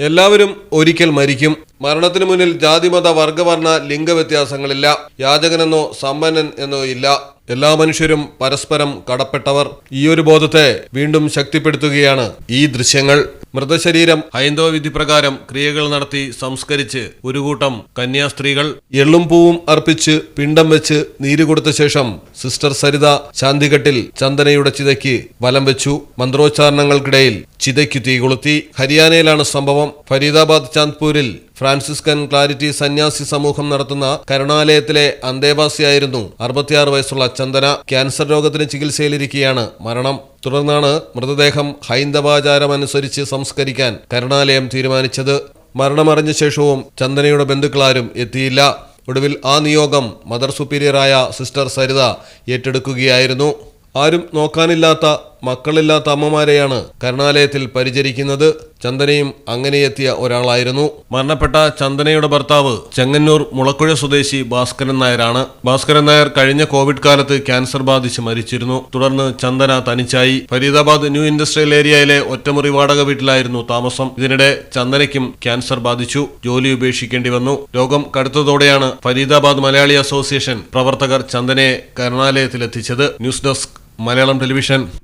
എല്ലാവരും ഒരിക്കൽ മരിക്കും. മരണത്തിനു മുന്നിൽ ജാതിമത വർഗവർണ ലിംഗവ്യത്യാസങ്ങളില്ല. യാചകനെന്നോ സമ്പന്നൻ എന്നോ ഇല്ല. എല്ലാ മനുഷ്യരും പരസ്പരം കടപ്പെട്ടവർ. ഈ ഒരു ബോധത്തെ വീണ്ടും ശക്തിപ്പെടുത്തുകയാണ് ഈ ദൃശ്യങ്ങൾ. മൃതശരീരം ഹൈന്ദവ വിധി പ്രകാരം ക്രിയകൾ നടത്തി സംസ്കരിച്ച് ഒരു കൂട്ടം കന്യാസ്ത്രീകൾ എള്ളും പൂവും അർപ്പിച്ച് പിണ്ടം വെച്ച് നീര് കൊടുത്ത ശേഷം സിസ്റ്റർ സരിത ശാന്തിഘട്ടിൽ ചന്ദനയുടെ ചിതയ്ക്ക് വലം വെച്ചു. മന്ത്രോച്ചാരണങ്ങൾക്കിടയിൽ ചിതയ്ക്കു തീ കൊളുത്തി. ഹരിയാനയിലാണ് സംഭവം. ഫരീദാബാദ് ചാന്ദ്പൂരിൽ ഫ്രാൻസിസ്കൻ ക്ലാരിറ്റി സന്യാസി സമൂഹം നടത്തുന്ന കരുണാലയത്തിലെ അന്തേവാസിയായിരുന്നു അറുപത്തിയാറ് വയസ്സുള്ള ചന്ദന. ക്യാൻസർ രോഗത്തിന് ചികിത്സയിലിരിക്കെയാണ് മരണം. തുടർന്നാണ് മൃതദേഹം ഹൈന്ദവാചാരമനുസരിച്ച് സംസ്കരിക്കാൻ കരുണാലയം തീരുമാനിച്ചത്. മരണമറിഞ്ഞ ശേഷവും ചന്ദനയുടെ ബന്ധുക്കളാരും എത്തിയില്ല. ഒടുവിൽ ആ നിയോഗം മദർ സുപ്പീരിയറായ സിസ്റ്റർ സരിത ഏറ്റെടുക്കുകയായിരുന്നു. ആരും നോക്കാനില്ലാത്ത മക്കളില്ലാത്ത അമ്മമാരെയാണ് കരുണാലയത്തിൽ പരിചരിക്കുന്നത്. ചന്ദനയും അങ്ങനെ എത്തിയ ഒരാളായിരുന്നു. മരണപ്പെട്ട ചന്ദനയുടെ ഭർത്താവ് ചെങ്ങന്നൂർ മുളക്കുഴ സ്വദേശി ഭാസ്കരൻ നായരാണ്. ഭാസ്കരൻ നായർ കഴിഞ്ഞ കോവിഡ് കാലത്ത് ക്യാൻസർ ബാധിച്ച് മരിച്ചിരുന്നു. തുടർന്ന് ചന്ദന തനിച്ചായി. ഫരീദാബാദ് ന്യൂ ഇൻഡസ്ട്രിയൽ ഏരിയയിലെ ഒറ്റമുറി വാടക വീട്ടിലായിരുന്നു താമസം. ഇതിനിടെ ചന്ദനയ്ക്കും ക്യാൻസർ ബാധിച്ചു. ജോലി ഉപേക്ഷിക്കേണ്ടി വന്നു. രോഗം കടുത്തതോടെയാണ് ഫരീദാബാദ് മലയാളി അസോസിയേഷൻ പ്രവർത്തകർ ചന്ദനയെ കരുണാലയത്തിലെത്തിച്ചത്. News desk Malayalam television.